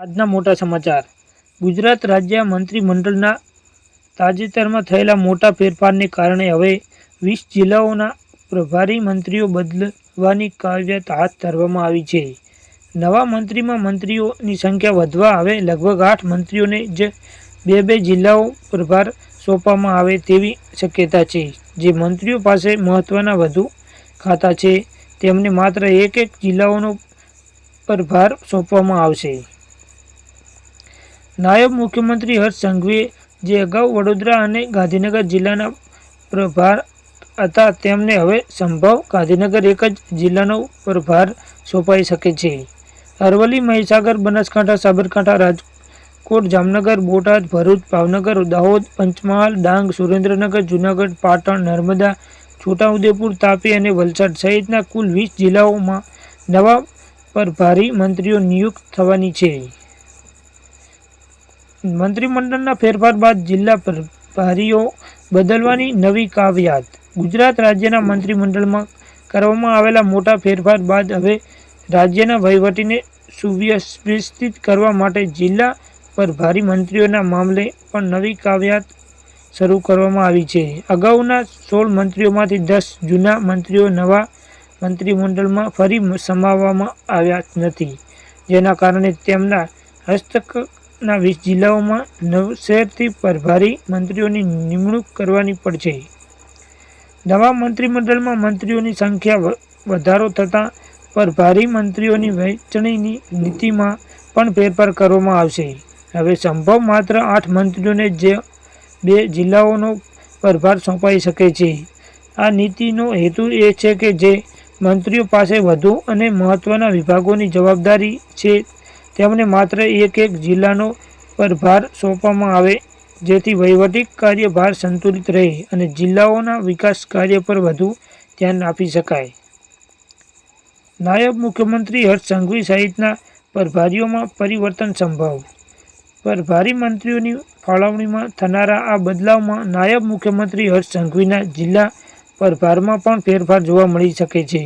આજના મોટા સમાચાર. ગુજરાત રાજ્ય મંત્રીમંડળના તાજેતરમાં થયેલા મોટા ફેરફારને કારણે હવે વીસ જિલ્લાઓના પ્રભારી મંત્રીઓ બદલવાની કાવ્યત હાથ ધરવામાં આવી છે. નવા મંત્રીમાં મંત્રીઓની સંખ્યા વધવા હવે લગભગ આઠ મંત્રીઓને જ બે બે જિલ્લાઓ પ્રભાર સોંપવામાં આવે તેવી શક્યતા છે. જે મંત્રીઓ પાસે મહત્ત્વના વધુ ખાતા છે, તેમને માત્ર એક એક જિલ્લાઓનો પ્રભાર સોંપવામાં આવશે. નાયબ મુખ્યમંત્રી હર્ષ સંઘવીએ જે અગાઉ વડોદરા અને ગાંધીનગર જિલ્લાના પ્રભાર હતા, તેમને હવે સંભવ ગાંધીનગર એક જ જિલ્લાનો પ્રભાર સોંપાઈ શકે છે. અરવલ્લી, મહીસાગર, બનાસકાંઠા, સાબરકાંઠા, રાજકોટ, જામનગર, બોટાદ, ભરૂચ, ભાવનગર, દાહોદ, પંચમહાલ, ડાંગ, સુરેન્દ્રનગર, જૂનાગઢ, પાટણ, નર્મદા, છોટાઉદેપુર, તાપી અને વલસાડ સહિતના કુલ વીસ જિલ્લાઓમાં નવા પ્રભારી મંત્રીઓ નિયુક્ત થવાની છે. મંત્રીમંડળના ફેરફાર બાદ જિલ્લા પ્રભારીઓ બદલવાની નવી કાવ્યાત ગુજરાત રાજ્યના મંત્રીમંડળમાં કરવામાં આવેલા મોટા ફેરફાર બાદ હવે રાજ્યના વહીવટીને સુવ્યવસ્થિત કરવા માટે જિલ્લા પ્રભારી મંત્રીઓના મામલે પણ નવી કાવ્યાત શરૂ કરવામાં આવી છે. અગાઉના સોળ મંત્રીઓમાંથી દસ જૂના મંત્રીઓ નવા મંત્રીમંડળમાં ફરી સમાવવામાં આવ્યા નથી, જેના કારણે તેમના હસ્તકના વીસ જિલ્લાઓમાં નવસેરથી પ્રભારી મંત્રીઓની નિમણૂક કરવાની પડશે. નવા મંત્રીમંડળમાં મંત્રીઓની સંખ્યા વધારો થતાં પ્રભારી મંત્રીઓની વહેંચણીની નીતિમાં પણ ફેરફાર કરવામાં આવશે. હવે સંભવ માત્ર આઠ મંત્રીઓને જ બે જિલ્લાઓનો પ્રભાર સોંપાઈ શકે છે. આ નીતિનો હેતુ એ છે કે જે મંત્રીઓ પાસે વધુ અને મહત્ત્વના વિભાગોની જવાબદારી છે તેમને માત્ર એક એક જિલ્લાનો પ્રભાર સોંપવામાં આવે, જેથી વહીવટી કાર્યભાર સંતુલિત રહે અને જિલ્લાઓના વિકાસ કાર્ય પર વધુ ધ્યાન આપી શકાય. નાયબ મુખ્યમંત્રી હર્ષ સંઘવી સહિતના પ્રભારીઓમાં પરિવર્તન સંભવ. પ્રભારી મંત્રીઓની ફાળવણીમાં થનારા આ બદલાવમાં નાયબ મુખ્યમંત્રી હર્ષ સંઘવીના જિલ્લા પ્રભારમાં પણ ફેરફાર જોવા મળી શકે છે.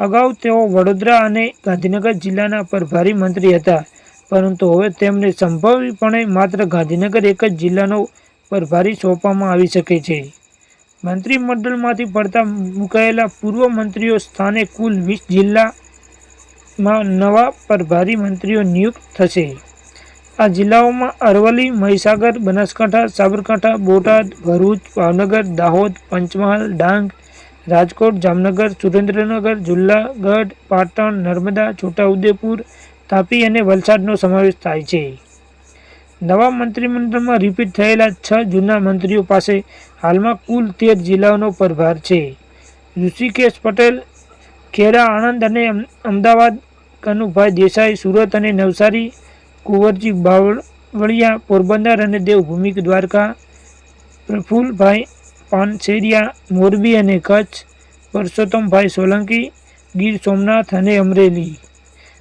અગાઉ તેઓ વડોદરા અને ગાંધીનગર જિલ્લાના પ્રભારી મંત્રી હતા. પરંતુ હવે તેમને સંભવિતપણે માત્ર ગાંધીનગર એક જ જિલ્લાનો પ્રભારી સોંપવામાં આવી શકે છે. મંત્રીમંડળમાંથી પડતા મુકાયેલા પૂર્વ મંત્રીઓ સ્થાને કુલ વીસ જિલ્લામાં નવા પ્રભારી મંત્રીઓ નિયુક્ત થશે. આ જિલ્લાઓમાં અરવલ્લી, મહીસાગર, બનાસકાંઠા, સાબરકાંઠા, બોટાદ, ભરૂચ, ભાવનગર, દાહોદ, પંચમહાલ, ડાંગ રાજકોટ, જામનગર, સુરેન્દ્રનગર, જુલ્લાગઢ, પાટણ, નર્મદા, છોટાઉદેપુર, તાપી અને વલસાડનો સમાવેશ થાય છે. નવા મંત્રીમંડળમાં રિપીટ થયેલા છ જૂના મંત્રીઓ પાસે હાલમાં કુલ તેર જિલ્લાઓનો પ્રભાર છે. ઋષિકેશ પટેલ ખેડા આણંદ અને અમદાવાદ, કનુભાઈ દેસાઈ, સુરત અને નવસારી, કુંવરજી બાવળિયા, પોરબંદર અને દેવભૂમિ દ્વારકા, પ્રફુલભાઈ પાનસેરિયા, મોરબી અને કચ્છ, પરસોત્તમભાઈ સોલંકી, ગીર સોમનાથ અને અમરેલી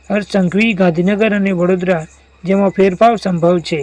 હર્ષ સંઘવી ગાંધીનગર અને વડોદરા, જેમાં ફેરફાર સંભવ છે.